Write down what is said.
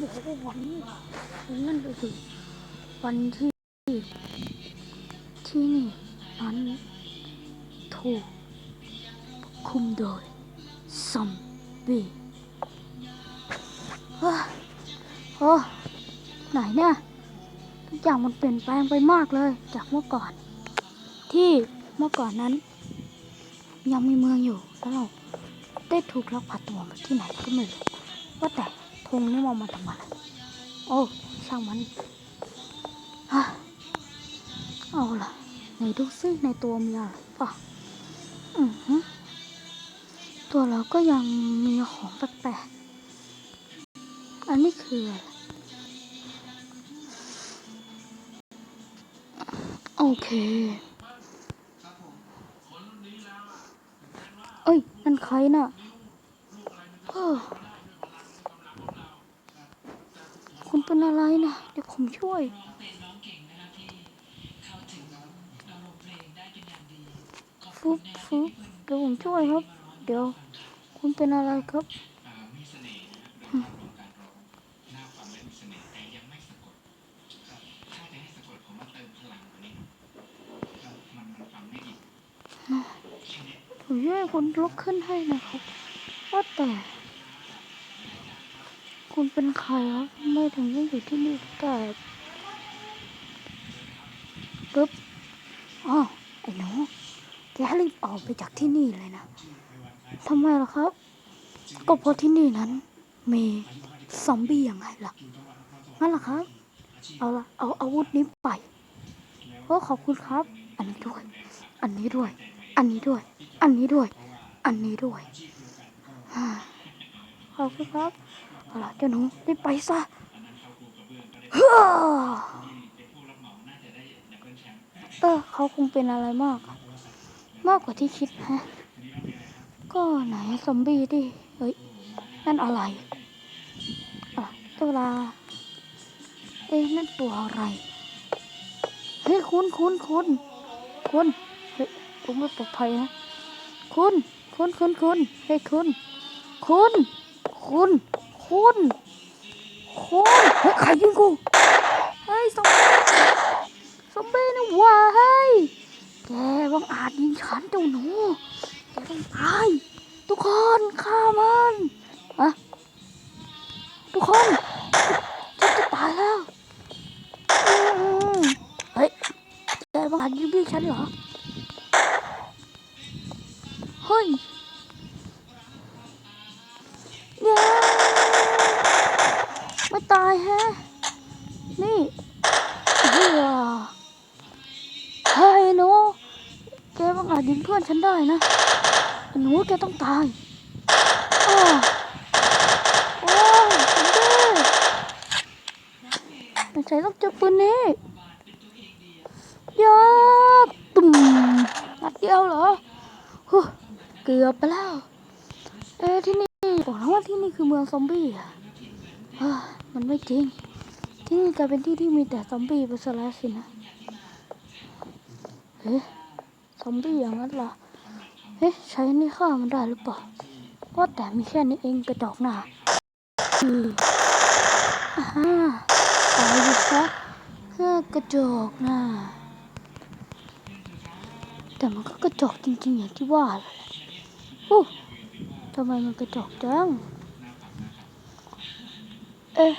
บอกว่าวันนี้นั่นก็คือวันที่ที่นี่นั้นถูกคุมโดยซอมบี้ฮ้ยโอ้ไหนเนี่ยทุกอย่างมันเปลี่ยนแปลงไปมากเลย จากเมื่อก่อน ที่เมื่อก่อนนั้น ยังมีเมืองอยู่แล้วเราได้ถูกลักพาตัวมาที่ไหนก็ไม่รู้ว่าแต่ งนี่มองมาทำไรโอ้ช่างมันฮะเอาล่ะไหนดูซิในตัวมีอะไรป่ะอือฮึตัวเราก็ยังมีของแปลกๆอันนี้คืออะไรโอเคเอ้ยนั่นใครน่ะเออ คุณเป็นอะไรนะ เดี๋ยวผมช่วย ฟุบฟุบเดี๋ยวผมช่วยครับ เดี๋ยว คุณเป็นอะไรครับมีเสน่ห์นะครับโดยภาพรวมการร้องหน้าฟังและมีเสน่ห์แต่ยังไม่สะกดครับถ้าจะให้สะกดผมมาเติมพลังกว่านี้ครับมันมันฟังไม่อิ่มแค่นี้ผมช่วยคุณลุกขึ้นให้นะครับ ว่าแต่ คุณเป็นใครครับทำไม่ถึงต้องอยู่ที่นี่แต่ปึ๊บอ๋อไอ้หนูแกรีบออกไปจากที่นี่เลยนะทำไมล่ะครับ ก็เพราะที่นี่นั้น มีซอมบี้ยังไงล่ะงั้นล่ะครับ เอาละเอาอาวุธนี้ไปโอ้ขอบคุณครับ อันนี้ด้วย อันนี้ด้วย อันนี้ด้วย อันนี้ด้วย อันนี้ด้วยขอบคุณครับ เอาล่ะเจ้าหนูรีบไปซะเฮ้อเออเขาคงเป็นอะไรมาก มากกว่าที่คิดฮะ ก็ไหนซอมบี้ดิ เฮ้ย นั่นอะไรอะตัวลา เอ๊ะนั่นตัวอะไร เฮ้ย คุณคุณคุณคุณเฮ้ยผมไม่ปลอดภัยนะคุณ คุณคุณคุณเฮ้ยคุณ คุณ คุณ คุณคุณเฮ้ยใครยิงกูเฮ้ยซอมบี้ซอมบี้นะว้าเฮ้ยแกบังอาจยิงฉันเจ้าหนูแกต้องตายทุกคนฆ่ามันอะทุกคนฉันจะตายแล้วเฮ้ยแกบังอาจยิงพี่ฉันเหรอเฮ้ย ไม่ตายแฮะ นี่เฮียเฮ้ยหนูแกบังอาจยิงเพื่อนฉันได้นะหนูแกต้องตายอ้โอ้ยฉันดื้อไม่ใช่ต้องเจอปืนนี้ยาตุ่มนัดเดียวเหรอฮู้เกือบไปแล้ว เอ๊ที่นี่บอกแล้วว่าที่นี่คือเมืองซอมบี้อะ มันไม่จริง ที่นี่กลายเป็นที่ที่มีแต่ซอมบี้ไปซะแล้วสินะเอ๊ะซอมบี้อย่างนั้นเหรอเอ๊ะใช้นี่ฆ่ามันได้หรือเปล่าว่าแต่มีแค่นี้เองกระจอกหน้าอืออ่าตายไปซะเพื่อกระจอกหน้าแต่มันก็กระจอกจริงๆอย่างที่ว่าเลยโอ้ทำไมมันกระจอกจัง เอ๊ะ